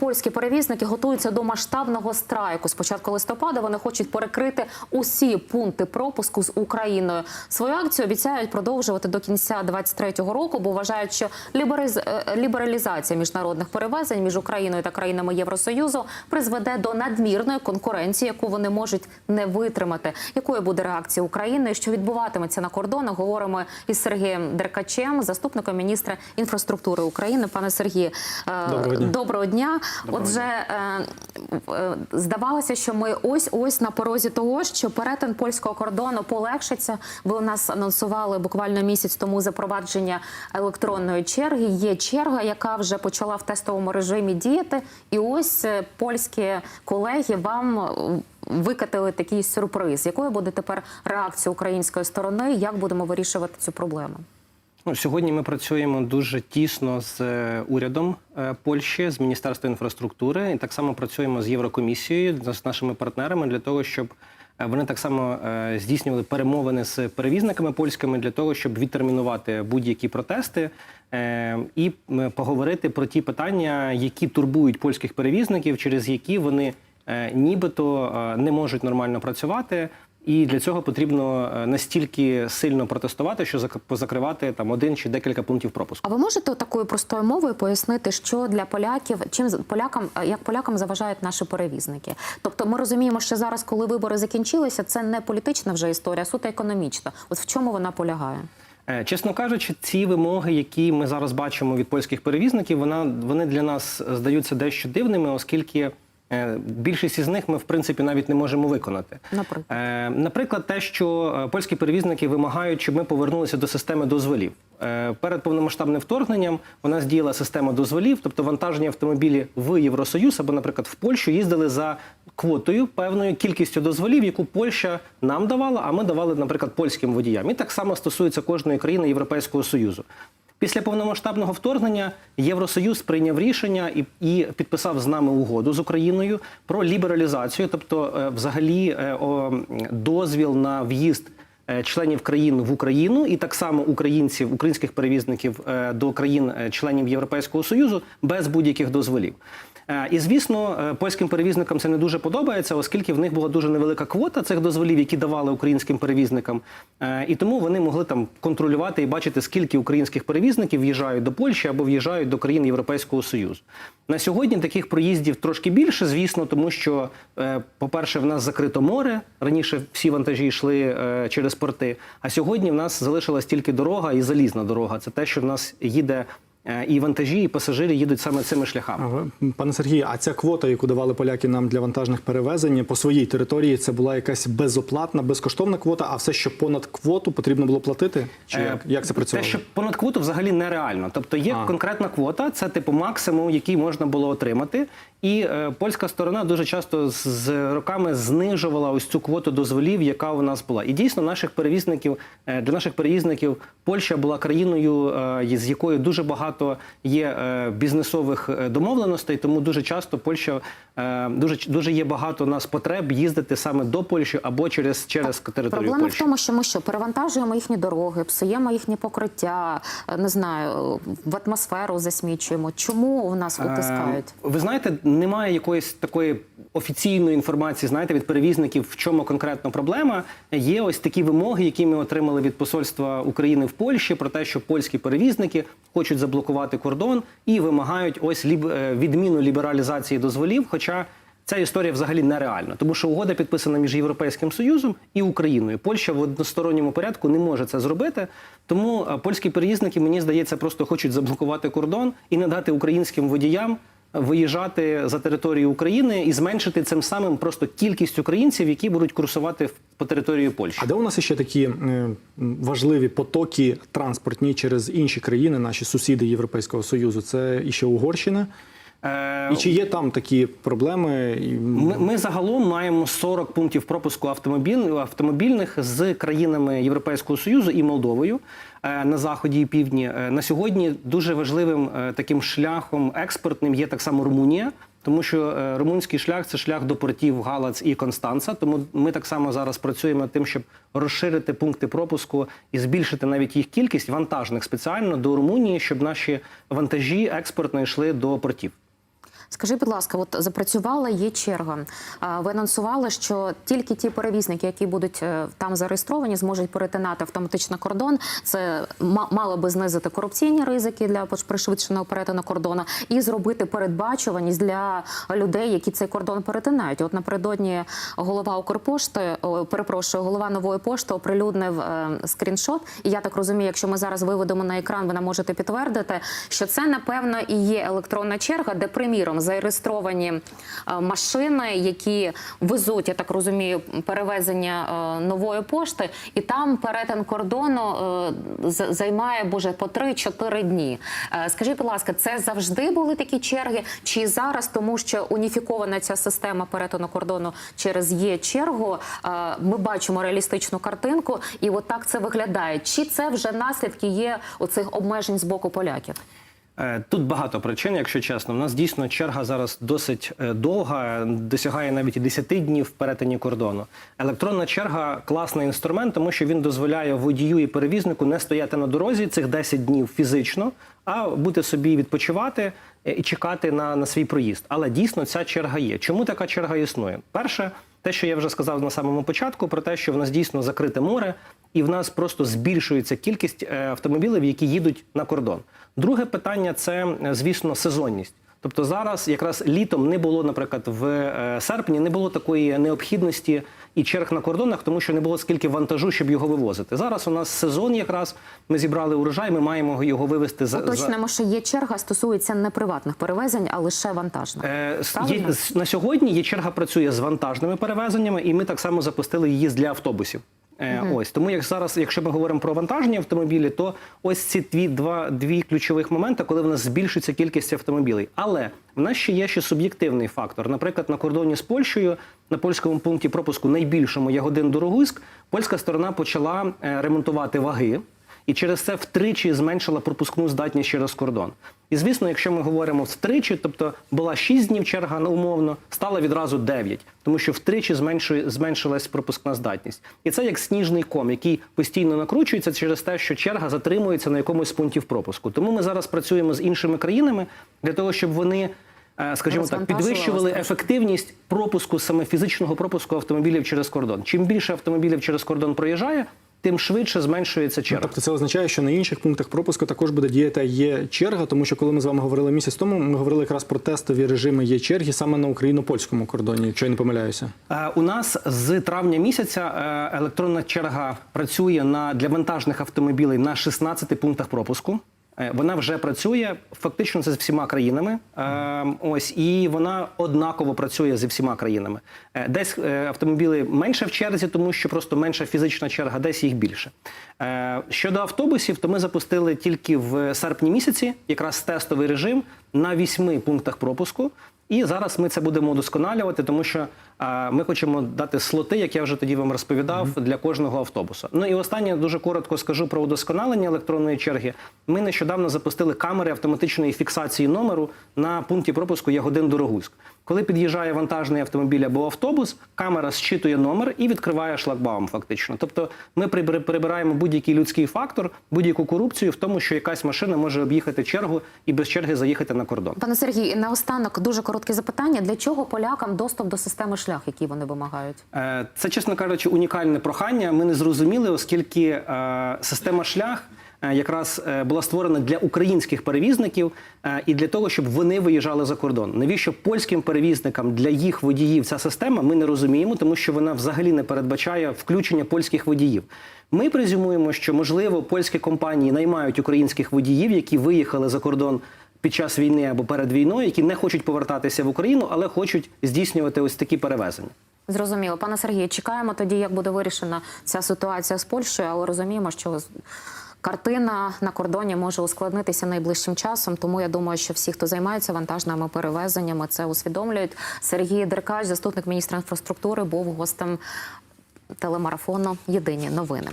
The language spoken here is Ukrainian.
Польські перевізники готуються до масштабного страйку. З початку листопада вони хочуть перекрити усі пункти пропуску з Україною. Свою акцію обіцяють продовжувати до кінця 2023 року, бо вважають, що е, лібералізація міжнародних перевезень між Україною та країнами Євросоюзу призведе до надмірної конкуренції, яку вони можуть не витримати. Якою буде реакція України? Що відбуватиметься на кордонах? Говоримо із Сергієм Деркачем, заступником міністра інфраструктури України. Пане Сергію, е, Доброго дня. доброго дня. Отже, е, е, здавалося, що ми ось ось на порозі того, що перетин польського кордону полегшиться. Ви у нас анонсували буквально місяць тому запровадження електронної черги. Є черга, яка вже почала в тестовому режимі діяти. І ось е, польські колеги вам. Викатили такий сюрприз. Якою буде тепер реакція української сторони? Як будемо вирішувати цю проблему? Ну, сьогодні ми працюємо дуже тісно з е, урядом е, Польщі, з Міністерством інфраструктури, і так само працюємо з Єврокомісією, з нашими партнерами для того, щоб е, вони так само здійснювали перемовини з перевізниками польськими для того, щоб відтермінувати будь-які протести і поговорити про ті питання, які турбують польських перевізників, через які вони нібито не можуть нормально працювати. І для цього потрібно е, настільки сильно протестувати, що зак- позакривати там один чи декілька пунктів пропуску. А ви можете такою простою мовою пояснити, що для поляків, чим полякам, е, як полякам заважають наші перевізники? Тобто, ми розуміємо, що зараз, коли вибори закінчилися, це не політична вже історія, а суто економічна. От в чому вона полягає? Е, Чесно кажучи, ці вимоги, які ми зараз бачимо від польських перевізників, вона вони для нас здаються дещо дивними, оскільки більшість із них ми в принципі навіть не можемо виконати. Наприклад. Е, Наприклад, те, що е, польські перевізники вимагають, щоб ми повернулися до системи дозволів. Е, Перед повномасштабним вторгненням у нас діяла система дозволів, тобто вантажні автомобілі в Євросоюз або, наприклад, в Польщу їздили за квотою певною кількістю дозволів, яку Польща нам давала, а ми давали, наприклад, польським водіям. І так само стосується кожної країни Європейського союзу. Після повномасштабного вторгнення Євросоюз прийняв рішення і, і підписав з нами угоду з Україною про лібералізацію, тобто, е, взагалі, е, дозвіл на в'їзд членів країн в Україну, і так само українців, українських перевізників е, до країн-членів Європейського союзу без будь-яких дозволів. Е, І звісно, е, польським перевізникам це не дуже подобається, оскільки в них була дуже невелика квота цих дозволів, які давали українським перевізникам. Е, І тому вони могли там контролювати і бачити, скільки українських перевізників в'їжджають до Польщі або в'їжджають до країн Європейського Союзу. На сьогодні таких проїздів трошки більше, звісно, тому що, е, по-перше, в нас закрито море. Раніше всі вантажі йшли е, через порти. А сьогодні в нас залишилась тільки дорога і залізна дорога. Це те, що в нас їде. Е, І вантажі, і пасажири їдуть саме цими шляхами. Пане Сергію, а ця квота, яку давали поляки нам для вантажних перевезень по своїй території, це була якась безоплатна, безкоштовна квота, а все, що понад квоту, потрібно було платити? Чи Е, як, як це працювало? Те, що понад квоту взагалі нереально. Тобто є А. конкретна квота, це типу максимум, який можна було отримати. І е, польська сторона дуже часто з, з роками знижувала ось цю квоту дозволів, яка у нас була. І дійсно, наших перевізників е, для наших перевізників Польща була країною, е, з якою дуже багато є е, бізнесових е, домовленостей. Тому дуже часто Польща е, дуже дуже є багато у нас потреб їздити саме до Польщі або через через територію Проблема Польщі. в тому, що ми що перевантажуємо їхні дороги, псуємо їхні покриття, е, не знаю, в атмосферу засмічуємо. Чому в нас утискають? Е, Ви знаєте, немає якоїсь такої офіційної інформації, знаєте, від перевізників, в чому конкретно проблема. Є ось такі вимоги, які ми отримали від посольства України в Польщі, про те, що польські перевізники хочуть заблокувати кордон і вимагають ось ліб- е, відміну лібералізації дозволів. Хоча Ця історія взагалі нереальна, тому що угода підписана між Європейським Союзом і Україною. Польща в односторонньому порядку не може це зробити. Тому е, польські перевізники, мені здається, просто хочуть заблокувати кордон і не дати українським водіям виїжджати за територію України і зменшити цим самим просто кількість українців, які будуть курсувати по території Польщі. А де у нас ще такі е, важливі потоки транспортні через інші країни, наші сусіди Європейського Союзу? Це іще Угорщина. Е, І чи є там такі проблеми? Ми, ми загалом маємо 40 пунктів пропуску автомобіль, автомобільних з країнами Європейського Союзу і Молдовою е, на заході і півдні. Е, на сьогодні дуже важливим таким шляхом експортним є так само Румунія. Тому що румунський шлях це шлях до портів Галац і Констанца. Тому ми так само зараз працюємо над тим, щоб розширити пункти пропуску і збільшити навіть їх кількість вантажних спеціально до Румунії, щоб наші вантажі експортно йшли до портів. Скажи, будь ласка, от запрацювала є черга. Ви анонсували, що тільки ті перевізники, які будуть е, там зареєстровані, зможуть перетинати автоматично кордон. Це ма- мало би знизити корупційні ризики для пришвидшеного перетину кордону і зробити передбачуваність для людей, які цей кордон перетинають. От напередодні голова Укрпошти, перепрошую, голова нової пошти оприлюднив е, скріншот. І я так розумію, якщо ми зараз виведемо на екран, ви нам можете підтвердити, що це напевно і є електронна черга, де приміром зареєстровані е, машини, які везуть, я так розумію, перевезення е, нової пошти, і там перетин кордону е, займає боже по 3-4 дні. Скажіть, будь ласка, це завжди були такі черги, чи зараз, тому що уніфікована ця система перетину кордону через є чергу, ми бачимо реалістичну картинку, і от це виглядає. Чи це вже наслідки є оцих обмежень з боку поляків? Е, Тут багато причин, якщо чесно. У нас дійсно черга зараз досить е, довга, досягає навіть і 10 днів перетині кордону. Електронна черга класний інструмент, тому що він дозволяє водію і перевізнику не стояти на дорозі цих 10 днів фізично, а бути собі відпочивати е, і чекати на, на свій проїзд. Але дійсно ця черга є. Чому така черга існує? Перше, те, що я вже сказав на самому початку, про те, що в нас дійсно закрите море, і в нас просто збільшується кількість е, автомобілів, які їдуть на кордон. Друге питання це, е, звісно, сезонність. Тобто зараз якраз літом не було, наприклад, в е, серпні не було такої необхідності і черг на кордонах, тому що не було скільки вантажу, щоб його вивозити. Зараз у нас сезон, якраз ми зібрали урожай, ми маємо його вивезти за за- Уточнимо, що є черга стосується не приватних перевезень, а лише вантажних. Е, є, на сьогодні є черга працює з вантажними перевезеннями, і ми так само запустили її для автобусів. Е, Ось тому, як зараз, якщо ми говоримо про вантажні автомобілі, то ось ці дві два дві ключових моменти, коли в нас збільшується кількість автомобілів. Але в нас ще є ще суб'єктивний фактор. Наприклад, на кордоні з Польщею на польському пункті пропуску найбільшому Ягодин Дорогуськ, польська сторона почала е, ремонтувати ваги і через це втричі зменшила пропускну здатність через кордон. І звісно, якщо ми говоримо втричі, тобто була 6 днів черга ну, умовно, стала відразу 9, тому що втричі зменшує, зменшилась пропускна здатність. І це як сніжний ком, який постійно накручується через те, що черга затримується на якомусь з пунктів пропуску. Тому ми зараз працюємо з іншими країнами для того, щоб вони. е, Скажімо так, підвищували ефективність пропуску саме фізичного пропуску автомобілів через кордон. Чим більше автомобілів через кордон проїжджає, тим швидше зменшується черга. Тобто це означає, що на інших пунктах пропуску також буде діяти є черга, тому що коли ми з вами говорили місяць тому, ми говорили якраз про тестові режими є черги саме на україно-польському кордоні, якщо я не помиляюся. Е, У нас з травня місяця е, електронна черга працює на для вантажних автомобілів на 16 пунктах пропуску. Е, Вона вже працює фактично це з всіма країнами. Е, Ось і вона однаково працює зі всіма країнами. Е, Десь е, автомобілі менше в черзі, тому що просто менша фізична черга, десь їх більше. Щодо автобусів, то ми запустили тільки в серпні місяці якраз тестовий режим на вісьми пунктах пропуску. І зараз ми це будемо удосконалювати, тому що а, ми хочемо дати слоти, як я вже тоді вам розповідав, для кожного автобуса. Ну і останнє дуже коротко скажу про удосконалення електронної черги. Ми нещодавно запустили камери автоматичної фіксації номеру на пункті пропуску Ягодин Дорогуськ. Коли під'їжджає вантажний автомобіль або автобус, камера зчитує номер і відкриває шлагбаум. Фактично, тобто ми прибираємо будь-який людський фактор, будь-яку корупцію в тому, що якась машина може об'їхати чергу і без черги заїхати на кордон. Пане Сергій, наостанок дуже коротке запитання: для чого полякам доступ до системи шлях, який вони вимагають? Е, Це, чесно кажучи, унікальне прохання. Ми не зрозуміли, оскільки е, система шлях. Е, Якраз е, була створена для українських перевізників е, і для того, щоб вони виїжджали за кордон. Навіщо польським перевізникам для їх водіїв ця система? Ми не розуміємо, тому що вона взагалі не передбачає включення польських водіїв. Ми презюмуємо, що можливо польські компанії наймають українських водіїв, які виїхали за кордон під час війни або перед війною, які не хочуть повертатися в Україну, але хочуть здійснювати ось такі перевезення. Зрозуміло, пане Сергію, чекаємо тоді, як буде вирішена ця ситуація з Польщею, але розуміємо, що картина на кордоні може ускладнитися найближчим часом. Тому я думаю, що всі, хто займається вантажними перевезеннями, це усвідомлюють. Сергій Деркач, заступник міністра інфраструктури, був гостем телемарафону Єдині новини.